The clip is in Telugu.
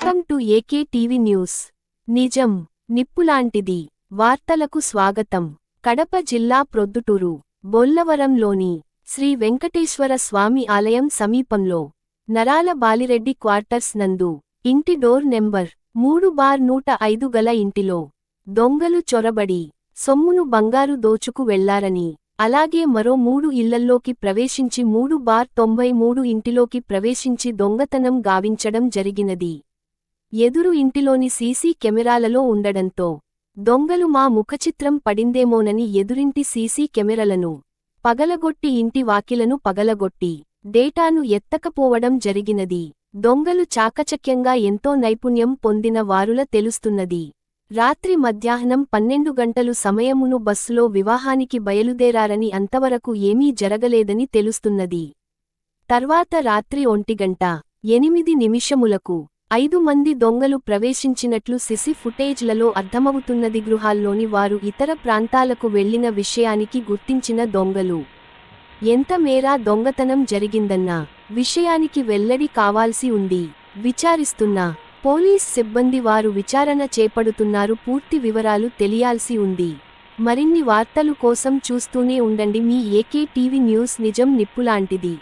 Welcome to AK TV news. నిజం నిప్పులాంటిది. వార్తలకు స్వాగతం. కడప జిల్లా ప్రొద్దుటూరు బొల్లవరంలోని శ్రీ వెంకటేశ్వర స్వామి ఆలయం సమీపంలో నరాల బాలిరెడ్డి క్వార్టర్స్ నందు ఇంటి డోర్ నెంబర్ మూడు బార్ నూట ఐదు గల ఇంటిలో దొంగలు చొరబడి సొమ్మును బంగారు దోచుకు వెళ్ళారని అలాగే మరో మూడు ఇళ్ళల్లోకి ప్రవేశించి మూడు బార్ తొంభై మూడు ఇంటిలోకి ప్రవేశించి దొంగతనం గావించడం జరిగినది. ఎదురు ఇంటిలోని సీసీ కెమెరాలలో ఉండడంతో దొంగలు మా ముఖచిత్రం పడిందేమోనని ఎదురింటి సీసీ కెమెరలను పగలగొట్టి ఇంటి వాకిలను పగలగొట్టి డేటాను ఎత్తకపోవడం జరిగినది. దొంగలు చాకచక్యంగా ఎంతో నైపుణ్యం పొందిన వారుల తెలుస్తున్నది. రాత్రి మధ్యాహ్నం పన్నెండు గంటలు సమయమును బస్సులో వివాహానికి బయలుదేరారని అంతవరకు ఏమీ జరగలేదని తెలుస్తున్నది. తర్వాత రాత్రి ఒంటిగంట ఎనిమిది నిమిషములకు ఐదు మంది దొంగలు ప్రవేశించినట్లు సిసి ఫుటేజ్లలో అర్థమవుతున్నది గృహాల్లోని వారు ఇతర ప్రాంతాలకు వెళ్ళిన విషయానికి గుర్తించిన దొంగలు. ఎంత మేరా దొంగతనం జరిగిందన్న విషయానికి వెల్లడి కావాల్సి ఉంది విచారిస్తున్నా పోలీస్ సిబ్బంది వారు విచారణ చేపడుతున్నారు పూర్తి వివరాలు తెలియాల్సి ఉంది. మరిన్ని వార్తలు కోసం చూస్తూనే ఉండండి మీ ఏకే టీవీ న్యూస్ నిజం నిప్పులాంటిది.